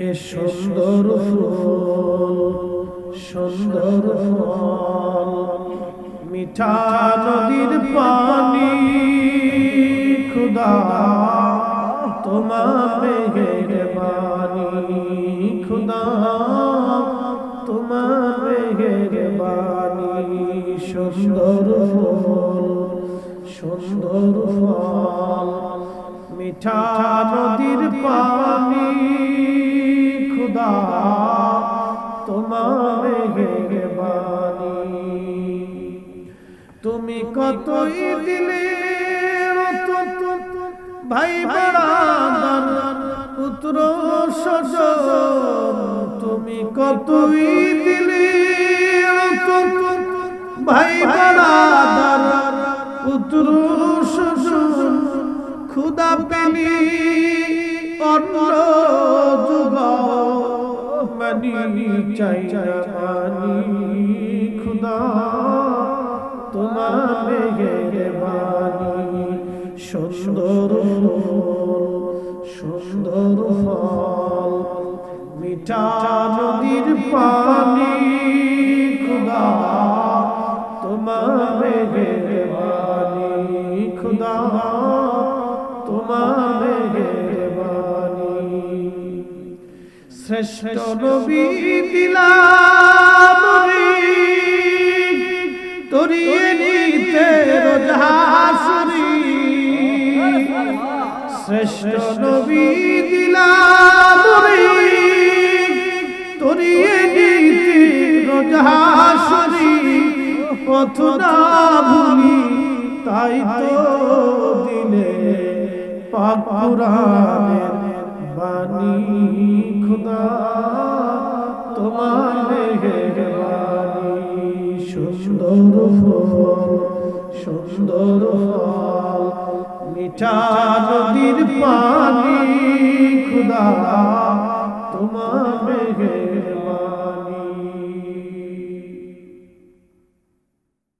এ সুন্দর ফুল, সুন্দর ফল, মিঠা নদীর পানি, খুদা মেঘের বাণী খুদা মেঘের বাণী সুন্দর ফুল, সুন্দর ফল, মিঠা নদীর পানি খুদা তোমার তুমি কতই দিলে ভাই পুত্র তুমি কতই দিলে ভাই পুত্র খুদা পেলি মানি চাই মানি খুদা, তোমার মেঘের বাণী। সুন্দর ফুল, সুন্দর ফল, মিঠা নদীর পানি। খুদা, তোমার মেঘের বাণী। খুদা, তোমার মেঘের শ্রেষ্ঠ নবী দিলাম তরিয়ে নিতে রোজহাসুরি শ্রেষ্ঠ নবী দিলাম তরিয়ে নিতে রোজহাসুরি পথ না ভুলি তাই তো দিলে পাক পুরাণের বাণী খুদা তোমার মেঘের বাণী সুন্দর ফল সুন্দর ফল মিঠা নদীর পানি খুদা।